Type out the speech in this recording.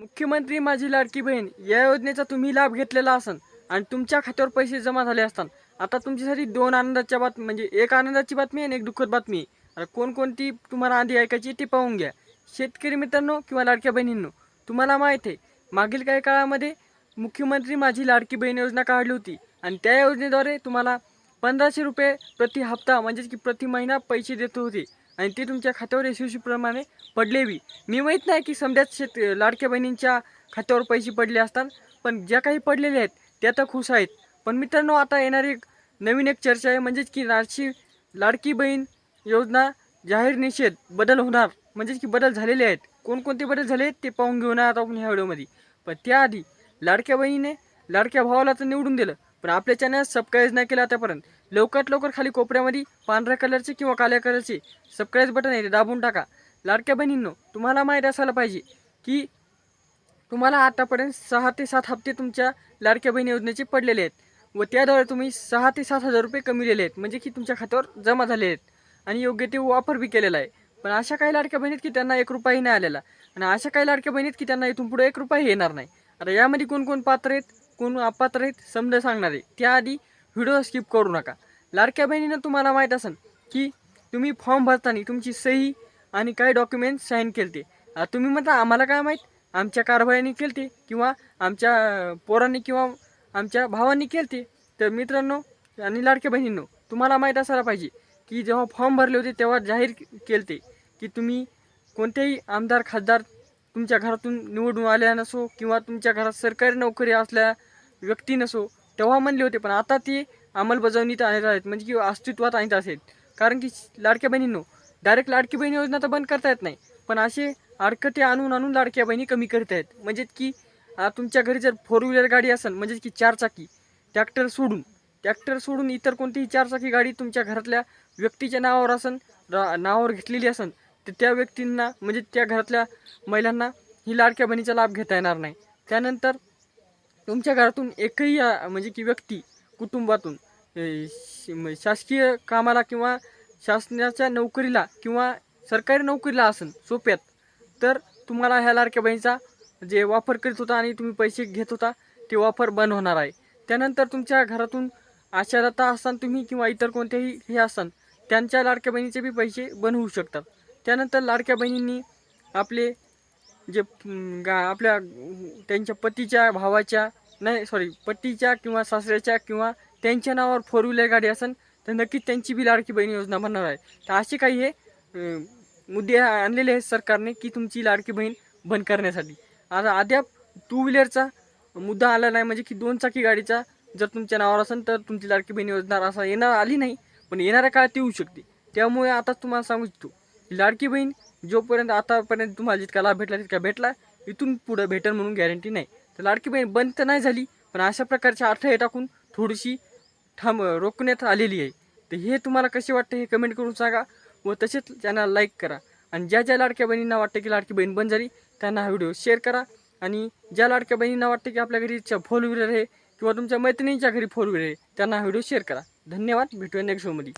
मुख्यमंत्री माझी लाडकी बहीण या योजनेचा तुम्ही लाभ घेतलेला असन आणि तुमच्या खात्यावर पैसे जमा झाले असतात आता तुमच्यासाठी दोन आनंदाच्या बातमी म्हणजे एक आनंदाची बातमी आणि एक दुःखद बातमी. आहे कोणकोणती तुम्हाला आधी ऐकायची ती पाहून घ्या. शेतकरी मित्रांनो किंवा लाडक्या बहिणींनो तुम्हाला माहीत आहे मागील काही काळामध्ये मुख्यमंत्री माझी लाडकी बहीण योजना काढली होती आणि त्या योजनेद्वारे तुम्हाला पंधराशे रुपये प्रति हप्ता म्हणजेच की प्रति महिना पैसे देत होते. आणि ते तुमच्या खात्यावर यशस्वीप्रमाणे पडले बी. मी माहीत नाही की समजाच शेत लाडक्या बहिणींच्या खात्यावर पैसे पडले असतात पण ज्या काही पडलेले आहेत त्या तर खुश आहेत. पण मित्रांनो आता येणारी एक नवीन एक चर्चा आहे म्हणजेच की लाडशी लाडकी बहीण योजना जाहीर निषेध बदल होणार. म्हणजेच की बदल झालेले आहेत. कोणकोणते बदल झाले ते पाहून घेऊन आता आपण ह्या व्हिडिओमध्ये. पण त्याआधी लाडक्या बहिणीने लाडक्या भावाला तर निवडून दिलं पण आपल्या चॅनल सबस्क्राईब नाही केलं आतापर्यंत. लवकरात लवकर खाली कोपऱ्यामध्ये पांढऱ्या कलरचे किंवा काळ्या कलरचे सबस्क्राईब बटन आहे ते दाबून टाका. लाडक्या बहिणींनो तुम्हाला माहीत असायला पाहिजे की तुम्हाला आतापर्यंत सहा ते सात हप्ते तुमच्या लाडक्या बहीण योजनेचे पडलेले आहेत व त्याद्वारे तुम्ही सहा ते सात हजार रुपये कमिलेले आहेत म्हणजे की तुमच्या खात्यावर जमा झाले आहेत. आणि योग्य ते वापर बी केलेला आहे. पण अशा काही लाडक्या बहिणीत की त्यांना एक रुपयाही नाही आलेला. आणि अशा काही लाडक्या बहिणीत की त्यांना इथून पुढे एक रुपयाही येणार नाही. आता यामध्ये कोण कोण पात्र आहेत कोण अपात्र आहेत समजा सांगणार आहे. त्याआधी व्हिडिओ स्किप करू नका. लाडक्या बहिणीनं तुम्हाला माहीत असेल की तुम्ही फॉर्म भरताना तुमची सही आणि काही डॉक्युमेंट साईन केलते. तुम्ही म्हणता आम्हाला काय माहीत? आमच्या कारभाऱ्यांनी केलते किंवा आमच्या पोरांनी किंवा आमच्या भावांनी केलते. तर मित्रांनो आणि लाडक्या बहिणींनो तुम्हाला माहीत असायला पाहिजे की जेव्हा फॉर्म भरले होते तेव्हा जाहीर केलते की तुम्ही कोणत्याही आमदार खासदार तुमच्या घरातून निवडून आल्या नसो किंवा तुमच्या घरात सरकारी नोकरी असल्या व्यक्ती नसो तेव्हा म्हणले होते. पण आता ते अंमलबजावणीत आणत आहेत म्हणजे की अस्तित्वात आणत असेल. कारण की लाडक्या बहिणींनो डायरेक्ट लाडकी बहीण योजना तर बंद करता येत नाही. पण असे अडकटे आणून आणून लाडक्या बहिणी कमी करत आहेत म्हणजेच की तुमच्या घरी जर फोर व्हीलर गाडी असेल म्हणजेच की चारचाकी ट्रॅक्टर सोडून ट्रॅक्टर सोडून इतर कोणतीही चारचाकी गाडी तुमच्या घरातल्या व्यक्तीच्या नावावर असन रा नावावर घेतलेली असन तर त्या व्यक्तींना म्हणजे त्या घरातल्या महिलांना ही लाडक्या बहिणीचा लाभ घेता येणार नाही. त्यानंतर तुमच्या घरातून एकही म्हणजे की व्यक्ती कुटुंबातून शासकीय कामाला किंवा शासनाच्या नोकरीला किंवा सरकारी नोकरीला असन सोप्यात तर तुम्हाला ह्या लाडक्या बहिणीचा जे वापर करीत होता आणि तुम्ही पैसे घेत होता ते वापर बंद होणार आहे. त्यानंतर तुमच्या घरातून आशालता असताना तुम्ही किंवा इतर कोणतेही हे असतान त्यांच्या लाडक्या बहिणीचे बी पैसे बंद होऊ शकतात. त्यानंतर लाडक्या बहिणींनी आपले जे गा आपल्या त्यांच्या पतीच्या भावाच्या नाही सॉरी पतीच्या किंवा सासऱ्याच्या किंवा त्यांच्या नावावर फोर व्हीलर गाडी असेल तर नक्कीच त्यांची बी लाडकी बहीण योजना बनणार आहे. तर असे काही हे मुद्दे आणलेले आहेत सरकारने की तुमची लाडकी बहीण बंद करण्यासाठी. आता अद्याप टू व्हीलरचा मुद्दा आला नाही म्हणजे की दोन चाकी गाडीचा जर तुमच्या नावावर असेल तर तुमची लाडकी बहीण योजना असा येणार आली नाही. पण येणाऱ्या काळात ती येऊ शकते. त्यामुळे आता तुम्हाला सांगू इच्छितो लाडकी बहीण जोपर्यंत आतापर्यंत तुम्हाला जितका लाभ भेटला तितका भेटला. इथून पुढं भेटेल म्हणून गॅरंटी नाही. तर लाडकी बहीण बंद तर नाही झाली पण अशा प्रकारच्या अडथळे टाकून थोडीशी थांब रोखण्यात आलेली आहे. तर हे तुम्हाला कसे वाटते हे कमेंट करून सांगा व तसेच त्यांना लाईक करा. आणि ज्या ज्या लाडक्या बहिणींना वाटतं की लाडकी बहीण बंद झाली त्यांना हा व्हिडिओ शेअर करा. आणि ज्या लाडक्या बहिणींना वाटतं की आपल्या घरी फोर व्हीलर आहे किंवा तुमच्या मैत्रिणींच्या घरी फोर व्हीलर आहे त्यांना हा व्हिडिओ शेअर करा. धन्यवाद. भेटूया नेक्स्ट शोमध्ये